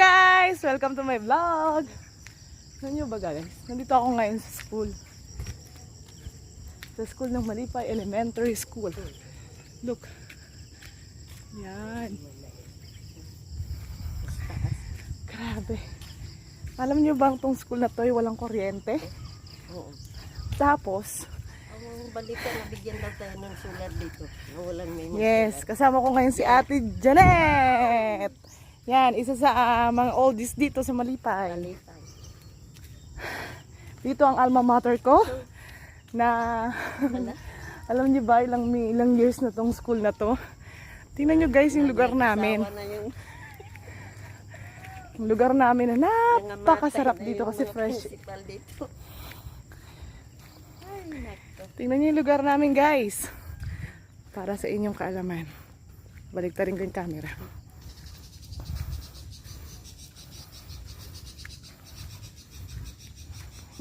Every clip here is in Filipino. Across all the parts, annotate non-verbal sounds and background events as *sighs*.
guys! Welcome to my vlog! Ano nyo ba guys? Nandito ako ngayon sa school. Sa school ng Malipay Elementary School. Look. Yan. Grabe. Alam nyo ba tong school na to ay walang kuryente? Oo. Tapos, Ang balita na bigyan daw tayo ng sulat dito. Nawalan may yes, kasama ko ngayon si Ate Janet. Yan, isa sa ah, mga oldies dito sa Malipay. sulat. Dito ang alma mater ko na *laughs* alam niyo ba ilang ilang years na tong school na to. Tingnan niyo guys yung lugar namin. Yung lugar namin na napakasarap na dito kasi fresh. Tingnan niyo yung lugar namin guys. Para sa inyong kaalaman. Balik rin ko yung camera.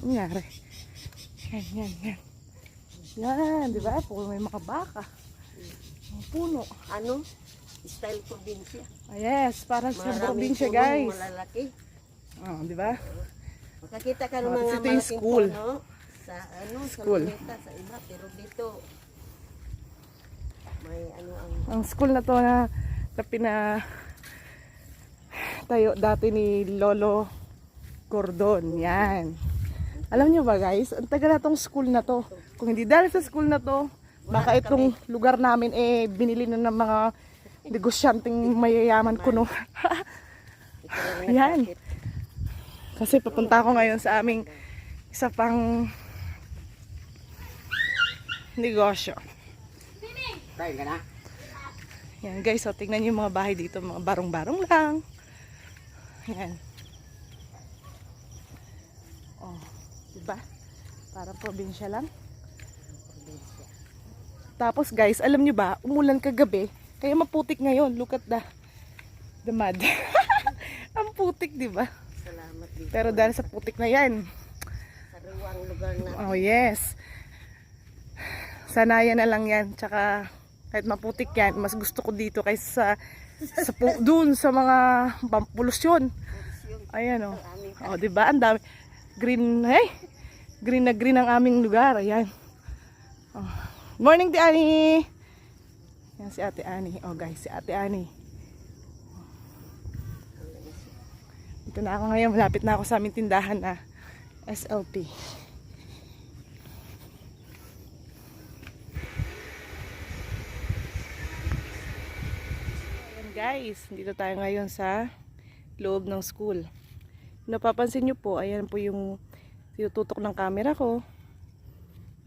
Nangyari? Yan, yan, yan. Yan, di ba? Puro may mga baka. Mga puno. Ano? Style probinsya. Ah, yes, parang sa probinsya guys. Malalaki. Oh, di ba? Makakita ka ng Oh, mga malaking school. puno sa ano, School. sa luneta, sa iba. Pero dito, may ano ang Ang school na to na, na pina tayo dati ni Lolo Gordon. Yan. Alam nyo ba guys, ang tagal na tong school na to. Kung hindi dahil sa school na to, baka itong lugar namin eh binili na ng mga negosyanteng mayayaman kuno. Yan. Kasi papunta ako ngayon sa aming isa pang negosyo. Yan guys, so tingnan niyo yung mga bahay dito, mga barong-barong lang. Yan. Oh, diba? Parang probinsya lang. Probinsya. Tapos guys, alam niyo ba, umulan kagabi, kaya maputik ngayon. Look at the the mud. *laughs* Ang putik, di ba? Salamat dito. Pero dahil sa putik na yan, sa ruwang lugar na oh yes. Sanayan na lang yan. Tsaka kahit maputik yan, mas gusto ko dito kaysa sa, sa *laughs* dun sa mga pampulusyon. Ayan oh. aming Oh, 'di ba? Ang dami green, hey. Green na green ang aming lugar. Ayan. Oh. Morning, Ti Ani. Yan si Ate Ani. Oh, guys, si Ate Ani. Dito na ako ngayon. Malapit na ako sa aming tindahan na SLP. Ayan guys, dito tayo ngayon sa loob ng school. Napapansin nyo po, ayan po yung tinututok ng camera ko.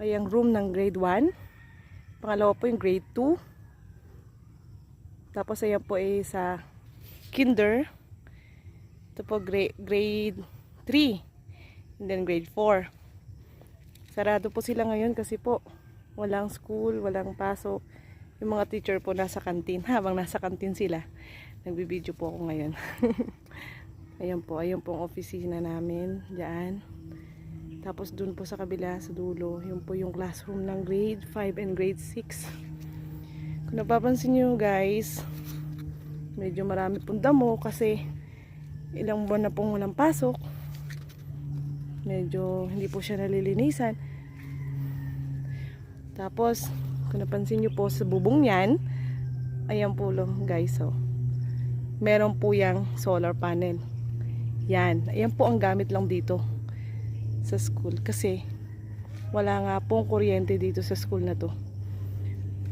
Ay ang room ng grade 1. Pangalawa po yung grade 2. Tapos ayan po ay sa kinder. Ito po grade, grade 3. And then grade 4. Sarado po sila ngayon kasi po walang school, walang pasok. Yung mga teacher po nasa kantin. *laughs* Habang nasa kantin sila, nagbibideo po ako ngayon. *laughs* Ayan po, ayan po ang opisina namin. Diyan. Tapos dun po sa kabila, sa dulo, yun po yung classroom ng grade 5 and grade 6. Kung napapansin nyo guys, medyo marami pong damo kasi ilang buwan na pong walang pasok. Medyo hindi po siya nalilinisan. Tapos, kung napansin nyo po sa bubong yan, ayan po lang guys, oh. Meron po yung solar panel. Yan. Ayan po ang gamit lang dito sa school. Kasi wala nga pong kuryente dito sa school na to.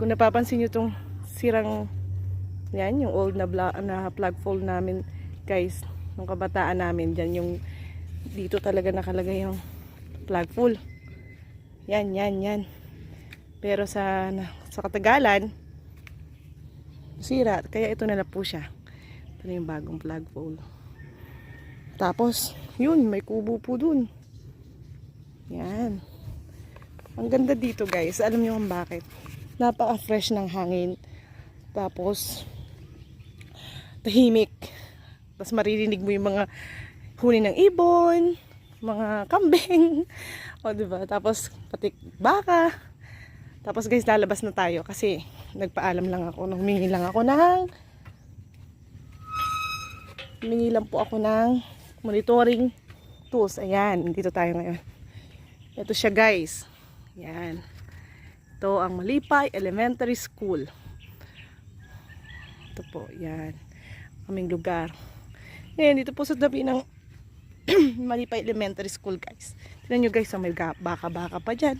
Kung napapansin nyo itong sirang yan, yung old na, na plug phone namin guys, nung kabataan namin dyan, yung dito talaga nakalagay yung plug full. Yan, yan, yan. Pero sa, sa katagalan, sira. Kaya ito na lang po siya. Ito na yung bagong plug phone. Tapos, yun, may kubo po dun. Yan. Ang ganda dito guys. Alam niyo kung bakit. Napaka-fresh ng hangin. Tapos, tahimik. Tapos maririnig mo yung mga huni ng ibon, mga kambing. *laughs* O, diba? Tapos, pati baka. Tapos guys, lalabas na tayo kasi nagpaalam lang ako, humingi lang ako ng Humingi lang po ako ng monitoring tools. Ayan, dito tayo ngayon. Ito siya guys. Yan. Ito ang Malipay Elementary School. Ito po, yan. Aming lugar. Ayan, dito po sa tabi ng *clears throat* Malipay Elementary School guys. Tignan nyo guys, oh, may baka-baka pa dyan.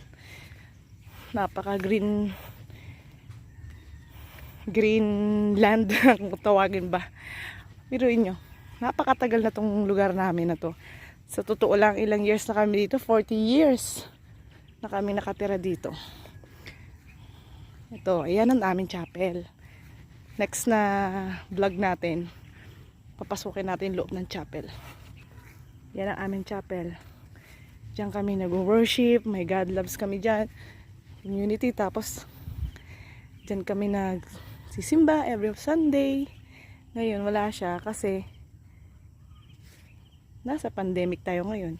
Napaka-green green land *laughs* kung tawagin ba. Biruin nyo. Napakatagal na tong lugar namin na to. Sa totoo lang, ilang years na kami dito? 40 years na kami nakatira dito. Ito, ayan ang aming chapel. Next na vlog natin, papasukin natin loob ng chapel. Yan ang aming chapel. Diyan kami nag-worship, may God loves kami dyan. Community, tapos dyan kami nagsisimba every Sunday. Ngayon wala siya kasi nasa pandemic tayo ngayon.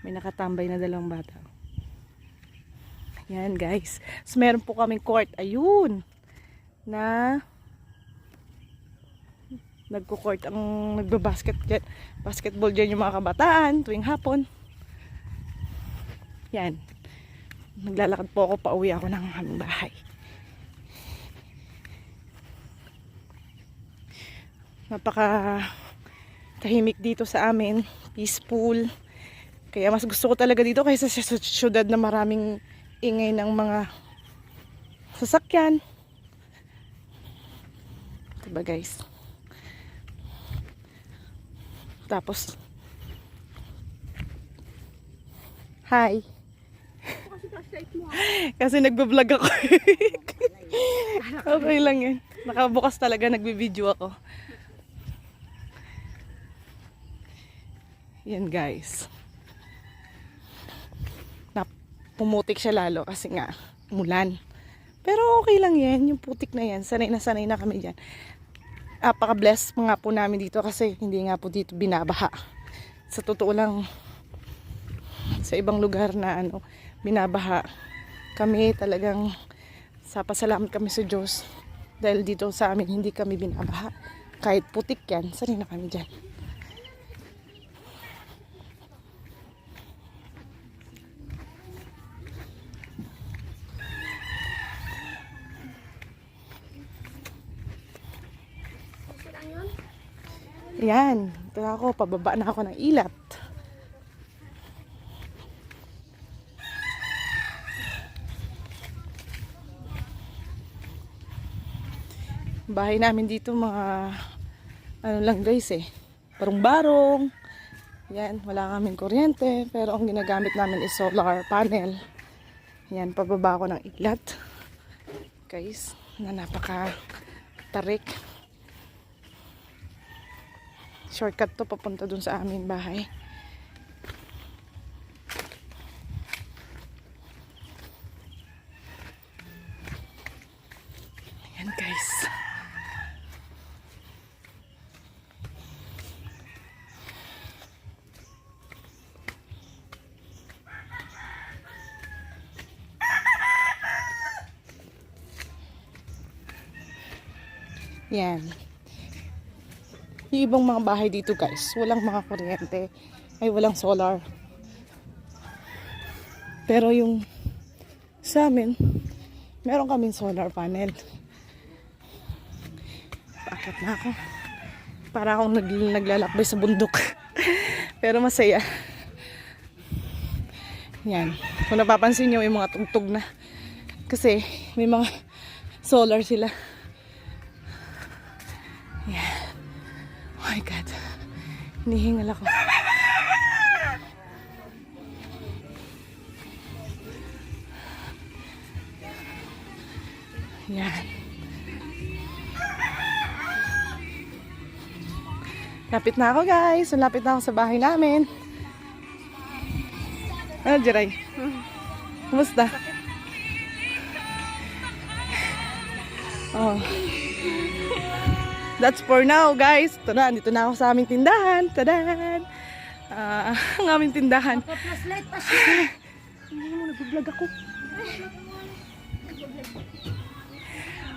May nakatambay na dalawang bata. Yan guys. So meron po kaming court. Ayun. Na nagko-court ang nagba-basket. Basketball dyan yung mga kabataan tuwing hapon. Yan. Naglalakad po ako pauwi ako ng aming bahay. Napaka tahimik dito sa amin. Peaceful. Kaya mas gusto ko talaga dito kaysa sa sy- syudad na maraming ingay ng mga sasakyan. Diba guys? Tapos, hi. *laughs* Kasi nagbablog ako. *laughs* okay lang yan. Nakabukas talaga, nagbibideo ako. Yan guys. Pumutik siya lalo kasi nga mulan. Pero okay lang yan, yung putik na yan. Sanay na sanay na kami dyan. Apaka-bless nga po namin dito kasi hindi nga po dito binabaha. Sa totoo lang, sa ibang lugar na ano, binabaha. Kami talagang sa pasalamat kami sa Diyos. Dahil dito sa amin hindi kami binabaha. Kahit putik yan, sanay na kami dyan. Yan. Ito ako. Pababa na ako ng ilat. Bahay namin dito mga ano lang guys eh. Barong-barong. Yan. Wala kaming kuryente. Pero ang ginagamit namin is solar panel. Yan. Pababa ako ng ilat. Guys. Na napaka tarik shortcut to papunta dun sa aming bahay. Ayan guys. Yan. Yung ibang mga bahay dito guys, walang mga kuryente, ay walang solar. Pero yung sa amin, meron kaming solar panel. Bakit na ako? Para akong nag, naglalakbay sa bundok. *laughs* Pero masaya. Yan. Kung napapansin nyo, yung mga tugtog na. Kasi may mga solar sila. Hinihingal ako. Yan. Lapit na ako guys. Lapit na ako sa bahay namin. Ano, Jiray? Kumusta? Oh. That's for now, guys. Ito na, dito na ako sa aming tindahan. Tadan! Ah, *laughs* ang aming tindahan. Pa-flashlight pa siya. *sighs* Hindi mo, nag-vlog ako.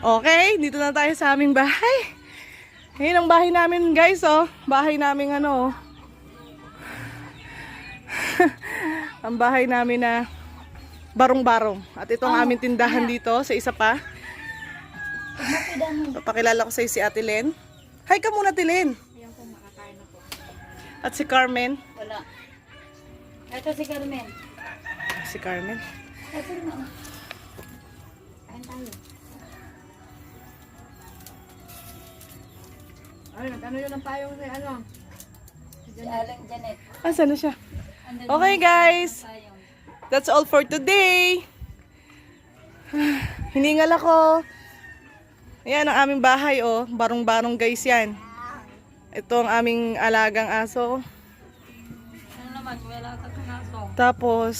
Okay, dito na tayo sa aming bahay. Ngayon ang bahay namin guys oh. Bahay namin ano oh. *laughs* ang bahay namin na barong-barong. At ito ang aming tindahan dito sa isa pa. Papakilala ko sa si Ate Len. Hi ka muna, Ate Len. At si Carmen. Wala. Ito si Carmen. Si Carmen. Ito na. Kain tayo. Ay, ano yun ang payong sa ano? Si Alan Janet. Asan na siya? Okay guys. That's all for today. *sighs* Hiningal ako. Ayan ang aming bahay oh. Barong-barong guys yan. Ito ang aming alagang aso. Ano naman, wala ka kanaso. Tapos,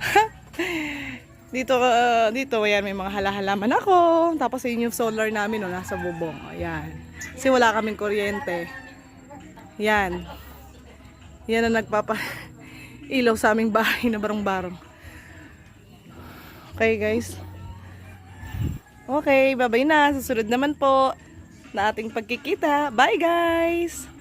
*laughs* dito, uh, dito, ayan, may mga halahalaman ako. Tapos, yun yung solar namin, oh, nasa bubong. Ayan. Kasi wala kaming kuryente. Yan. Yan ang nagpapa *laughs* ilaw sa aming bahay na barong-barong. Okay, guys. Okay, bye-bye na. Susunod naman po na ating pagkikita. Bye, guys!